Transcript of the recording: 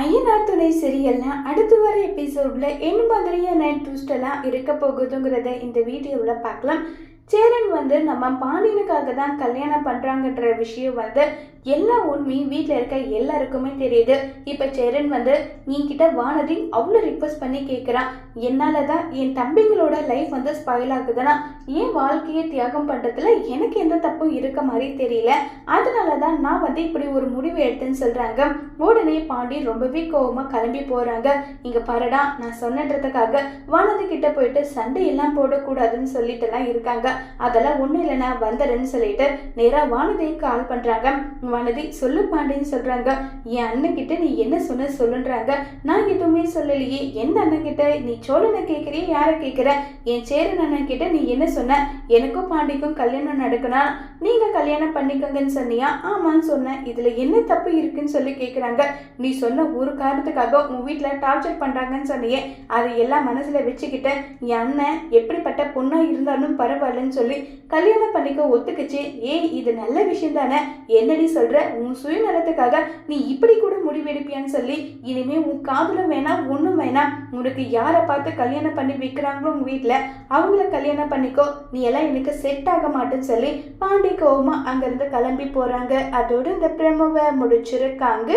ஐயனார் துணை சீரியல்ல அடுத்து வர எபிசோட்ல என்ன மாதிரியான ட்விஸ்ட் எல்லாம் இருக்க போகுதுங்கிறத இந்த வீடியோவில் பார்க்கலாம். சேரன் வந்து நம்ம பாண்டியனுக்காக தான் கல்யாணம் பண்ணுறாங்கன்ற விஷயம் வந்து எல்லா உண்மையும் வீட்டில் இருக்க எல்லாருக்குமே தெரியுது. இப்போ சேரன் வந்து என்கிட்ட வானதி அவ்வளோ ரிக்வஸ்ட் பண்ணி கேட்குறான் என்னால் தான் என் தம்பிங்களோட லைஃப் வந்து ஸ்பாயில் ஆகுதுன்னா என் வாழ்க்கையை தியாகம் பண்ணுறதுல எனக்கு எந்த தப்பும் இருக்க மாதிரி தெரியல. அதனால தான் நான் வந்து இப்படி ஒரு முடிவு எடுத்தேன்னு சொல்கிறாங்க உடனே பாண்டி ரொம்பவே கோவமாக கிளம்பி போகிறாங்க இங்கே பாருடா நான் சொன்னன்றதுக்காக வானதி கிட்ட போயிட்டு சண்டை எல்லாம் போடக்கூடாதுன்னு சொல்லிட்டுலாம் இருக்காங்க. அதெல்லாம் ஒன்றும் இல்லைண்ணா வந்துடுன்னு சொல்லிட்டு நேராக வானதியை கால் பண்ணுறாங்க வானதி சொல்லு பாண்டின்னு சொல்கிறாங்க என் அண்ணன் கிட்ட நீ என்ன சொன்ன சொல்லுன்றாங்க. நான் எதுவுமே சொல்லலையே. எந்த அண்ணன் கிட்ட நீ சோழனை கேட்குறிய? யாரை கேட்குற? என் சேரன் அண்ணன் கிட்ட நீ என்ன சொன்ன? எனக்கும் பாண்டிக்கும் கல்யாணம் நடக்கணும் நீங்கள் கல்யாணம் பண்ணிக்கோங்கன்னு சொன்னியா? ஆமான்னு சொன்னேன். இதில் என்ன தப்பு இருக்குன்னு சொல்லி கேட்குறாங்க. நீ சொன்ன ஒரு காரணத்துக்காக உன் வீட்டில் டார்ச்சர் பண்ணுறாங்கன்னு சொன்னியே. அதை எல்லாம் மனசில் வச்சுக்கிட்ட என் அண்ணன் எப்படிப்பட்ட பொண்ணாக இருந்தாலும் பரவாயில்லன்னு சொல்லி கல்யாணம் பண்ணிக்க ஒத்துக்குச்சு. ஏய் இது நல்ல விஷயம் தானே என்னடி சொல்கிற உன் சுயநலத்துக்காக நீ இப்படி கூட முடிவெடுப்பியான்னு சொல்லி இனிமேல் உன் காதலும் வேணாம் ஒன்றும் வேணாம் உனக்கு யாரை பார்த்து கல்யாணம் பண்ணி வைக்கிறாங்களோ உங்கள் வீட்டில் அவங்கள கல்யாணம் பண்ணிக்கோ நீ எல்லாம் எனக்கு செட் ஆக மாட்டேன்னு சொல்லி பாண்டி கோவமா அங்கேருந்து கிளம்பி போகிறாங்க அதோட இந்த பிரமவை முடிச்சிருக்காங்க.